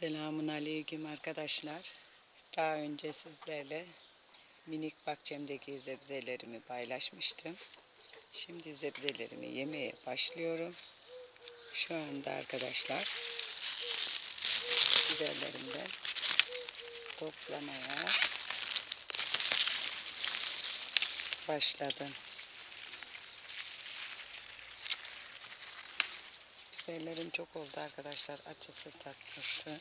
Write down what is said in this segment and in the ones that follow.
Selamun Aleyküm arkadaşlar. Daha önce sizlerle minik bahçemdeki zebzelerimi paylaşmıştım. Şimdi zebzelerimi yemeye başlıyorum. Şu anda arkadaşlar biberlerimden toplamaya başladım. Biberlerim çok oldu arkadaşlar. Acısı tatlısı.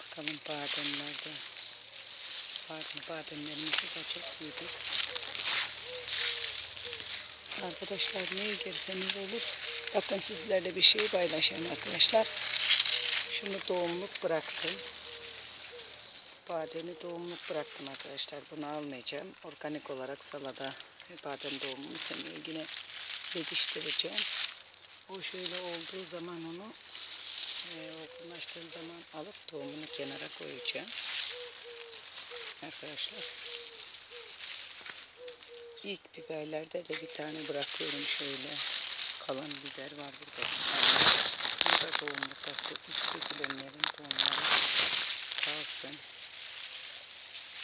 Bakalım bademlerde. Badem, bademlerimizi de çok yedik. Arkadaşlar ne yerseniz olur. Bakın sizlerle bir şey paylaşayım arkadaşlar. Şunu doğumluk bıraktım. Bademi doğumluk bıraktım arkadaşlar. Bunu almayacağım. Organik olarak salada badem doğumunu seneye yine yetiştireceğim. O şöyle olduğu zaman onu e, olgunlaştığı zaman alıp tohumunu kenara koyacağım. Arkadaşlar. İlk biberlerde de bir tane bırakıyorum şöyle. Kalan biber var burada. Bu da doğumluk. Bak, Üst dökülenlerin tohumları kalsın.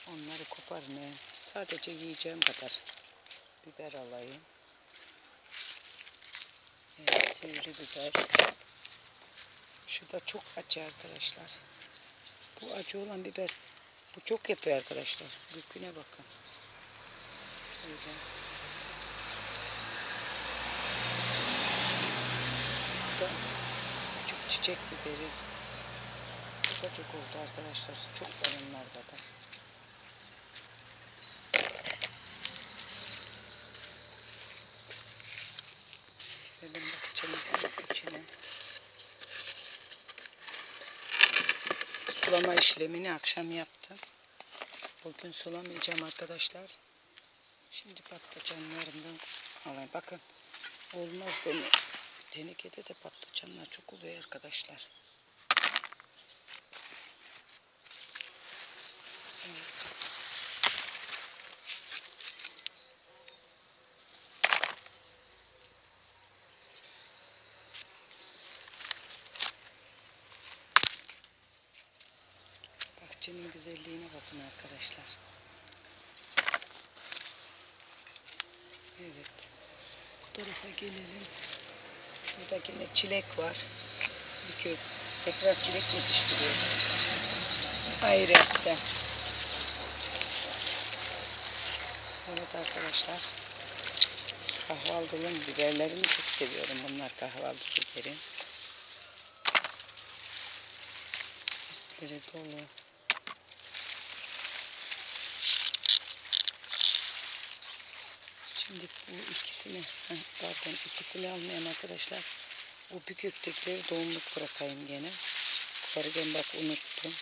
Onları koparmayayım. Sadece yiyeceğim kadar biber alayım. Evet, sivri biber. Şu da çok acı arkadaşlar. Bu acı olan biber bu çok yapıyor arkadaşlar. Büyüküne bakın. Şöyle. Çiçek biberi. Bu da çok oldu arkadaşlar. Çok var onlarda da. Şöyle bahçemizin içine sulama işlemini akşam yaptım. Bugün sulamayacağım arkadaşlar. Şimdi patlıcanlarımdan alayım. Bakın olmaz dene tenekede de patlıcanlar çok oluyor arkadaşlar. Evet. Bahçenin güzelliğine bakın arkadaşlar. Evet. Bu tarafa gelelim. Şurada yine çilek var. Bir kök. Tekrar çilek yetiştiriyor. Ayrıca. Evet arkadaşlar. Kahvaltılığın biberlerini çok seviyorum. Bunlar kahvaltı biberi. Üstleri dolu. Şimdi bu ikisini, pardon ikisini almayan arkadaşlar o bir köktekileri doğumluk bırakayım gene. Koparken bak unuttum.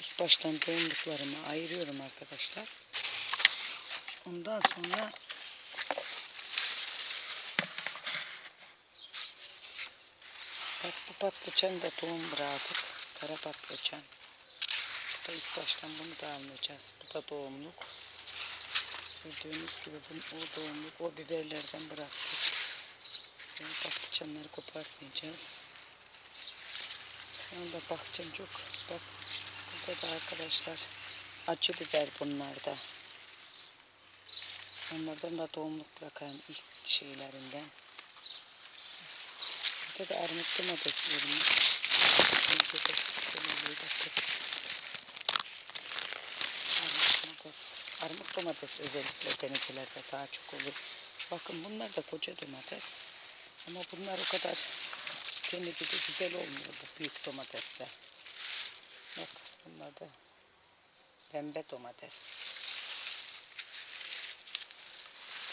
İlk baştan doğumluklarımı ayırıyorum arkadaşlar. Ondan sonra bak bu patlıcan da tohum bıraktık. Kara patlıcan. Bu da ilk baştan bunu da almayacağız. Bu da doğumluk. Gördüğünüz gibi bu, o doğumluk o biberlerden bıraktık. Yani patlıcanları kopartmayacağız. Şu anda bahçem çok bak burada da arkadaşlar acı biber bunlar da. Onlardan da doğumluk bırakayım ilk şeylerinden. Burada da armut domateslerim. Önce de şöyle domates. Armut domates özellikle tenekelerde daha çok olur. Bakın bunlar da koca domates. Ama bunlar o kadar tenekede güzel olmuyor bu büyük domatesler. Bak bunlar da pembe domates.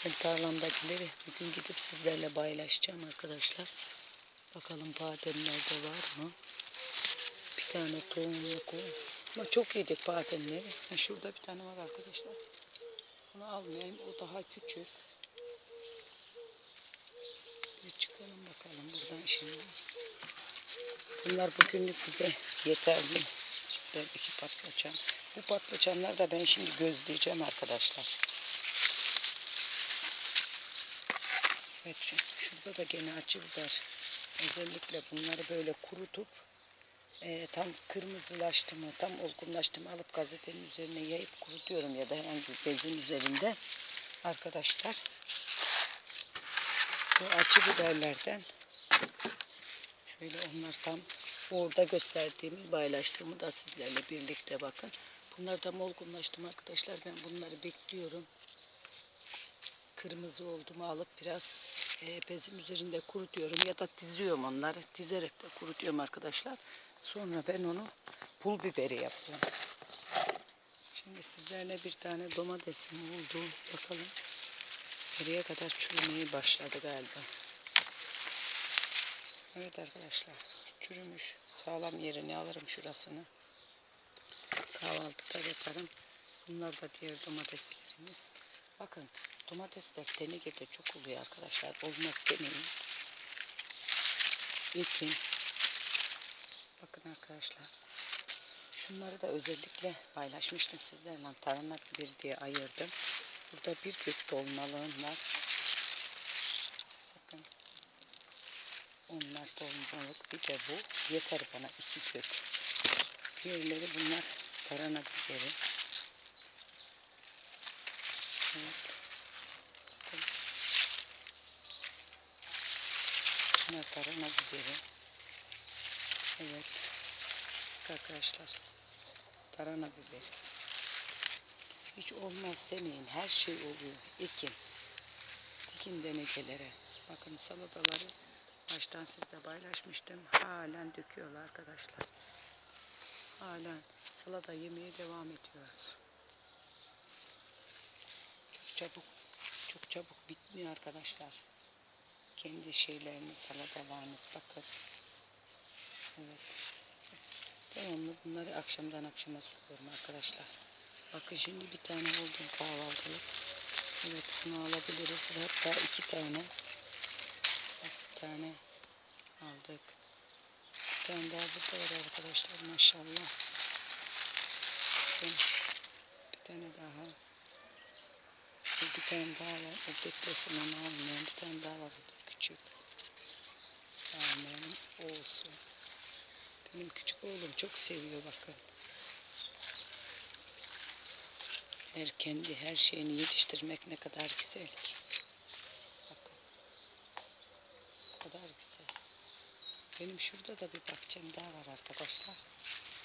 Ben tarlamdakileri bugün gidip sizlerle paylaşacağım arkadaşlar. Bakalım bademlerde var mı? Bir tane tohumluk o. Ama çok yedik bademleri. Ha, şurada bir tane var arkadaşlar. Bunu almayayım. O daha küçük. Bir çıkalım bakalım buradan şimdi. Bunlar bugünlük bize yeterli. Ben iki patlıcan. Bu patlıcanlar da ben şimdi gözleyeceğim arkadaşlar. Evet şu- şurada da gene acı biber. Özellikle bunları böyle kurutup e, tam kırmızılaştı mı, tam olgunlaştı mı alıp gazetenin üzerine yayıp kurutuyorum ya da herhangi bir bezin üzerinde arkadaşlar. Bu acı biberlerden şöyle onlar tam orada gösterdiğimi paylaştığımı da sizlerle birlikte bakın. Bunlar tam olgunlaştı mı arkadaşlar ben bunları bekliyorum. Kırmızı oldu mu alıp biraz e, bezin üzerinde kurutuyorum ya da diziyorum onları. Dizerek de kurutuyorum arkadaşlar. Sonra ben onu pul biberi yapıyorum. Şimdi sizlerle bir tane domatesim oldu. Bakalım. Nereye kadar çürümeye başladı galiba. Evet arkadaşlar. Çürümüş. Sağlam yerini alırım şurasını. Kahvaltıda yaparım. Bunlar da diğer domateslerimiz. Bakın domatesler tenekede çok oluyor arkadaşlar. Olmaz demeyin. Ekin. Bakın arkadaşlar. Şunları da özellikle paylaşmıştım sizlerle. Tarhana bir diye ayırdım. Burada bir kök dolmalığım var. Bakın. Onlar dolmalık bir de bu. Yeter bana iki kök. Diğerleri bunlar tarhana biberi. Evet. Bakın. Tarhana biberi. Evet. Arkadaşlar. Tarhana biberi. Hiç olmaz demeyin. Her şey oluyor. Ekin. Dikin denekelere. Bakın salataları baştan sizle paylaşmıştım. Halen döküyorlar arkadaşlar. Halen salata yemeye devam ediyoruz. Çok çabuk, çok çabuk bitmiyor arkadaşlar. Kendi şeyleriniz, salatalarınız bakın. Evet. Devamlı bunları akşamdan akşama suluyorum arkadaşlar. Bakın şimdi bir tane buldum kahvaltılık. Evet bunu alabiliriz. Hatta iki tane. Bir tane aldık. Bir tane daha burada var arkadaşlar maşallah. Bakın, Bir tane daha. Bir tane daha var. O beklesin ama almayan bir tane daha var. orada Küçük. Almayan olsun. Benim küçük oğlum çok seviyor bakın. Her kendi her şeyini yetiştirmek ne kadar güzel ki. Bakın. Ne kadar güzel. Benim şurada da bir bahçem daha var arkadaşlar.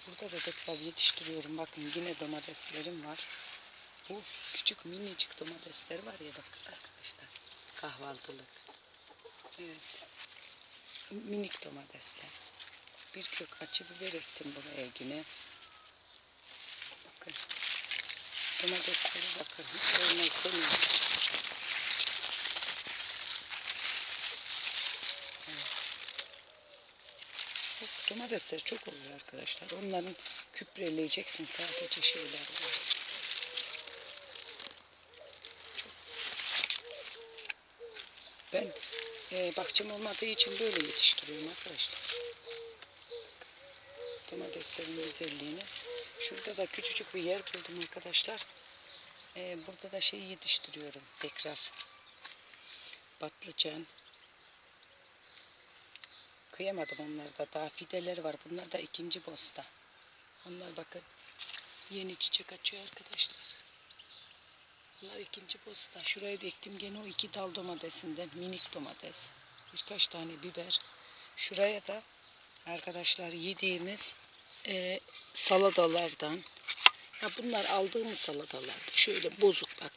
Burada da tekrar yetiştiriyorum. Bakın yine domateslerim var. Bu küçük minicik domatesler var ya bakın arkadaşlar. Kahvaltılık. Evet. Minik domatesler. Bir kök acı biber ektim buraya yine. Bakın. Domateslere bakın. Hiç olmaz Domatesler çok oluyor arkadaşlar. Onların küpreleyeceksin sadece şeyler var. Ben e, bahçem olmadığı için böyle yetiştiriyorum arkadaşlar. Domateslerin güzelliğini. Şurada da küçücük bir yer buldum arkadaşlar. E, burada da şey yetiştiriyorum tekrar. Patlıcan. Kıyamadım onlarda. Daha fideler var. Bunlar da ikinci bosta. Onlar bakın yeni çiçek açıyor arkadaşlar. Bunlar ikinci posta. Şuraya da ektim gene o iki dal domatesinden minik domates. Birkaç tane biber. Şuraya da arkadaşlar yediğimiz e, salatalardan. Ya bunlar aldığımız salatalar. Şöyle bozuk bak.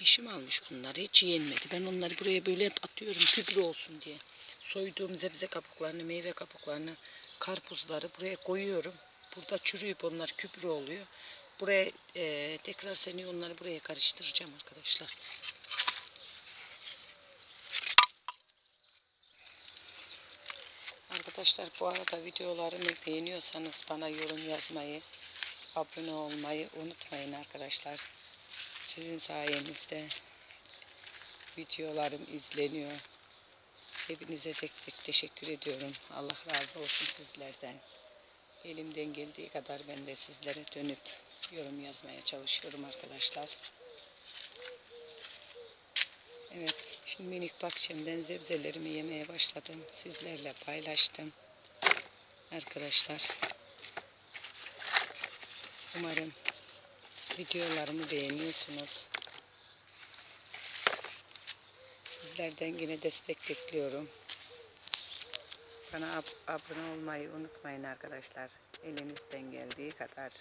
Eşim almış bunları. Hiç yenmedi. Ben onları buraya böyle hep atıyorum kübrü olsun diye. Soyduğum zebze kabuklarını, meyve kabuklarını, karpuzları buraya koyuyorum. Burada çürüyüp onlar kübrü oluyor. Buraya e, tekrar seni onları buraya karıştıracağım arkadaşlar. Arkadaşlar bu arada videolarımı beğeniyorsanız bana yorum yazmayı, abone olmayı unutmayın arkadaşlar. Sizin sayenizde videolarım izleniyor. Hepinize tek tek teşekkür ediyorum. Allah razı olsun sizlerden. Elimden geldiği kadar ben de sizlere dönüp yorum yazmaya çalışıyorum arkadaşlar. Evet, şimdi minik bahçemden zebzelerimi yemeye başladım. Sizlerle paylaştım. Arkadaşlar. Umarım videolarımı beğeniyorsunuz. Sizlerden yine destek bekliyorum. Bana ab- abone olmayı unutmayın arkadaşlar. Elinizden geldiği kadar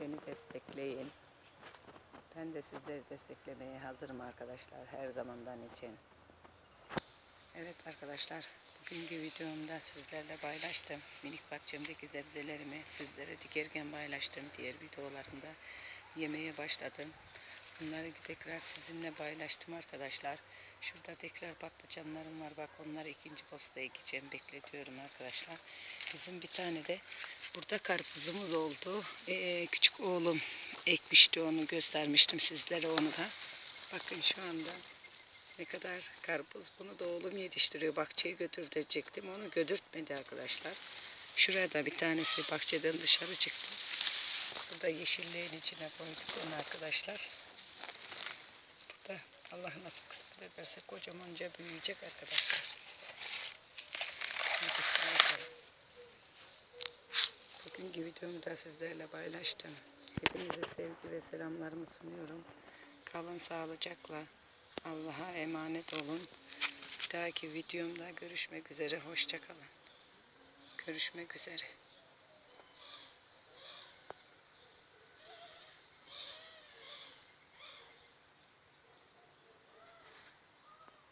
beni destekleyin. Ben de sizleri desteklemeye hazırım arkadaşlar her zamandan için. Evet arkadaşlar bugünkü videomda sizlerle paylaştım. Minik bahçemdeki sebzelerimi sizlere dikerken paylaştım. Diğer videolarımda yemeye başladım. Bunları tekrar sizinle paylaştım arkadaşlar. Şurada tekrar patlıcanlarım var. Bak onları ikinci postaya ekeceğim. Bekletiyorum arkadaşlar. Bizim bir tane de burada karpuzumuz oldu. Ee, küçük oğlum ekmişti onu göstermiştim sizlere onu da. Bakın şu anda ne kadar karpuz. Bunu da oğlum yetiştiriyor. Bahçeye götürecektim. Onu götürtmedi arkadaşlar. Şuraya da bir tanesi bahçeden dışarı çıktı. Burada yeşilliğin içine koyduk onu arkadaşlar. Allah nasip kısmet ederse kocamanca büyüyecek arkadaşlar. Bugünkü videomu da sizlerle paylaştım. Hepinize sevgi ve selamlarımı sunuyorum. Kalın sağlıcakla. Allah'a emanet olun. Bir dahaki videomda görüşmek üzere. Hoşçakalın. Görüşmek üzere.